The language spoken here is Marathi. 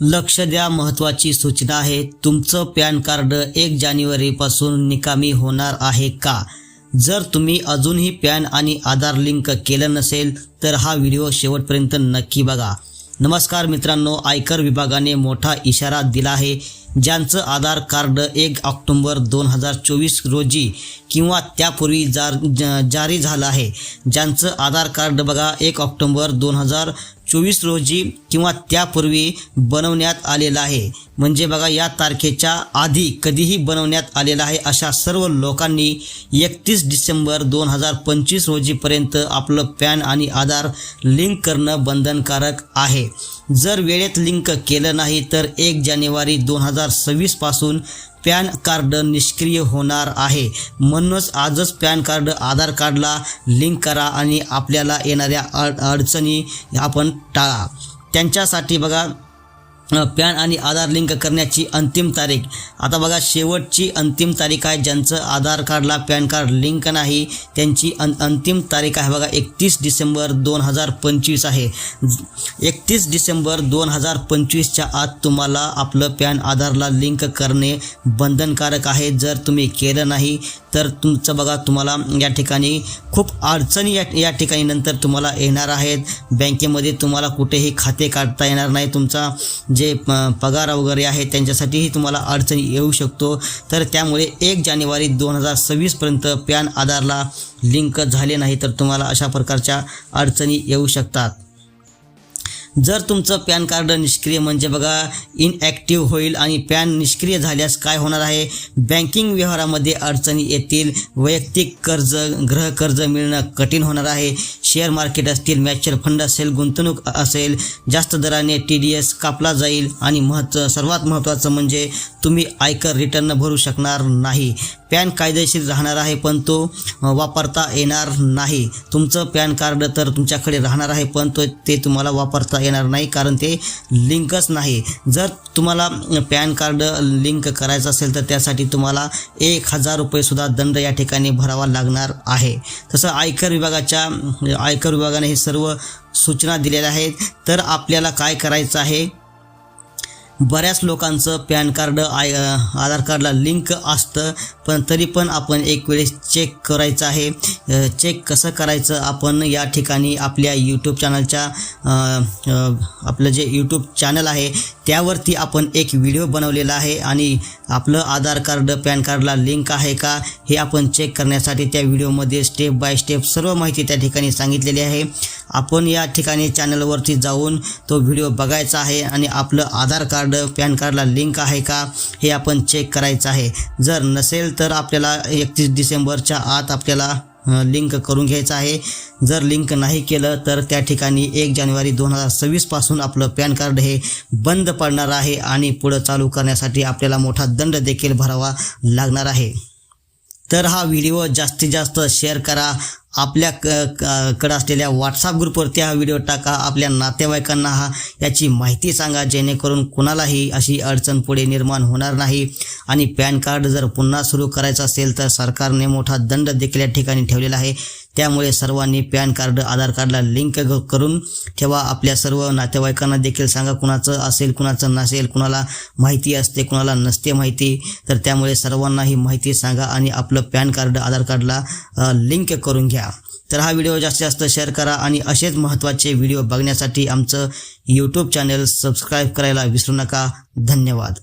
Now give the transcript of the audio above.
लक्ष द्या महत्त्वाची सूचना आहे. तुमचं पॅन कार्ड एक जानेवारीपासून निकामी होणार आहे का? जर तुम्ही अजूनही पॅन आणि आधार लिंक केलं नसेल तर हा व्हिडिओ शेवटपर्यंत नक्की बघा. नमस्कार मित्रांनो आयकर विभागाने मोठा इशारा दिला आहे. ज्यांचं आधार कार्ड एक ऑक्टोंबर दोन हजार चोवीस रोजी किंवा त्यापूर्वी जार ज- जारी झालं आहे ज्यांचं आधार कार्ड बघा एक ऑक्टोंबर दोन हजार चोवीस रोजी किंवा त्यापूर्वी बनवण्यात आलेलं आहे. म्हणजे बघा या तारखेच्या आधी कधीही बनवण्यात आलेला आहे अशा सर्व लोकांनी एकतीस डिसेंबर दोन हजार पंचवीस रोजीपर्यंत आपलं पॅन आणि आधार लिंक करणं बंधनकारक आहे. जर वेळेत लिंक केलं नाही तर एक जानेवारी दोन हजार सव्वीसपासून पॅन कार्ड निष्क्रिय होणार आहे. म्हणूनच आजच पॅन कार्ड आधार कार्डला लिंक करा आणि आपल्याला येणाऱ्या अड अडचणी आपण टाळा. त्यांच्यासाठी बघा पॅन आणि आधार लिंक करण्याची अंतिम तारीख. आता बघा शेवटची अंतिम तारीख आहे ज्यांचं आधार कार्डला पॅन कार्ड लिंक नाही त्यांची अं अंतिम तारीख आहे बघा एकतीस डिसेंबर दोन हजार पंचवीस आहे. एकतीस डिसेंबर दोन हजार पंचवीसच्या आत तुम्हाला आपलं पॅन आधारला लिंक करणे बंधनकारक आहे. जर तुम्ही केलं नाही तर तुमचं बघा तुम्हाला या ठिकाणी खूप अडचणी या या ठिकाणी नंतर तुम्हाला येणार आहेत. बँकेमध्ये तुम्हाला कुठेही खाते काढता येणार नाही. तुमचा जे प- पगार वगैरे आहे त्यांच्यासाठीही तुम्हाला अडचणी येऊ शकतो. तर त्यामुळे एक जानेवारी दोन हजार सव्वीसपर्यंत पॅन आधारला लिंक झाले नाही तर तुम्हाला अशा प्रकारच्या अडचणी येऊ शकतात. जर तुमचं पॅन कार्ड निष्क्रिय म्हणजे बघा इनॲक्टिव्ह होईल आणि पॅन निष्क्रिय झाल्यास काय होणार आहे? बँकिंग व्यवहारामध्ये अडचणी येतील वैयक्तिक कर्ज गृहकर्ज मिळणं कठीण होणार आहे. शेअर मार्केट असतील म्युच्युअल फंड असेल गुंतवणूक असेल जास्त दराने टी डी एस कापला जाईल आणि महत्त्व सर्वात महत्त्वाचं म्हणजे तुम्ही आयकर रिटर्न भरू शकणार नाही. पॅन कायदेशीर राहणार आहे पण तो वापरता येणार नाही. तुमचं पॅन कार्ड तर तुमच्याकडे राहणार आहे पण तो ते तुम्हाला वापरता येणार नाही कारण ते लिंकच नाही. जर तुम्हाला पॅन कार्ड लिंक करायचं असेल तर त्यासाठी तुम्हाला एक हजार रुपयेसुद्धा दंड या ठिकाणी भरावा लागणार आहे. तसं आयकर विभागाच्या आयकर विभागाने हे सर्व सूचना दिलेल्या आहेत. तर आपल्याला काय करायचं आहे? बऱ्याच लोकांचं पॅन कार्ड आय आधार कार्डला लिंक असतं पण तरी पण आपण एक वेळेस चेक करायचं आहे. चेक कसं करायचं? आपण या ठिकाणी आपल्या यूट्यूब चॅनलच्या आपलं जे यूट्यूब चॅनल आहे त्यावरती आपण एक व्हिडिओ बनवलेला आहे आणि आपलं आधार कार्ड पॅन कार्डला लिंक आहे का? हे आपण चेक करण्यासाठी त्या व्हिडिओमध्ये स्टेप बाय स्टेप सर्व माहिती त्या ठिकाणी सांगितलेली आहे. आपण या ठिकाणी चॅनलवरती जाऊन तो व्हिडिओ बघायचा आहे आणि आपलं आधार कार्ड पॅन कार्डला लिंक आहे का हे आपण चेक करायचं आहे. जर नसेल तर आपल्याला एकतीस डिसेंबरच्या आत आपल्याला लिंक करून घ्यायचं आहे. जर लिंक नाही केलं तर त्या ठिकाणी एक जानेवारी दोन हजार सव्वीसपासून आपलं पॅन कार्ड हे बंद पडणार आहे आणि पुढं चालू करण्यासाठी आपल्याला मोठा दंड देखील भरावा लागणार आहे. तर हा व्हिडिओ जास्तीत जास्त शेअर करा. आपल्या क कडं असलेल्या व्हॉट्सअप ग्रुपवरती हा व्हिडिओ टाका. आपल्या नातेवाईकांना हा याची माहिती सांगा. जेणेकरून कुणालाही अशी अडचण पुढे निर्माण होणार नाही. आणि पॅन कार्ड जर पुन्हा सुरू करायचं असेल तर सरकारने मोठा दंड देखील या ठिकाणी ठेवलेला आहे. त्यामुळे सर्वांनी पॅन कार्ड आधार कार्डला लिंक करून ठेवा. आपल्या सर्व नातेवाईकांना देखील सांगा कुणाचं असेल कुणाचं नसेल कुणाला माहिती असते कुणाला नसते माहिती. तर त्यामुळे सर्वांना ही माहिती सांगा आणि आपलं पॅन कार्ड आधार कार्डला लिंक करून घ्या. तर हा व्हिडिओ जास्तीत जास्त शेअर करा आणि असेच महत्त्वाचे व्हिडिओ बघण्यासाठी आमचं यूट्यूब चॅनल सबस्क्राईब करायला विसरू नका. धन्यवाद.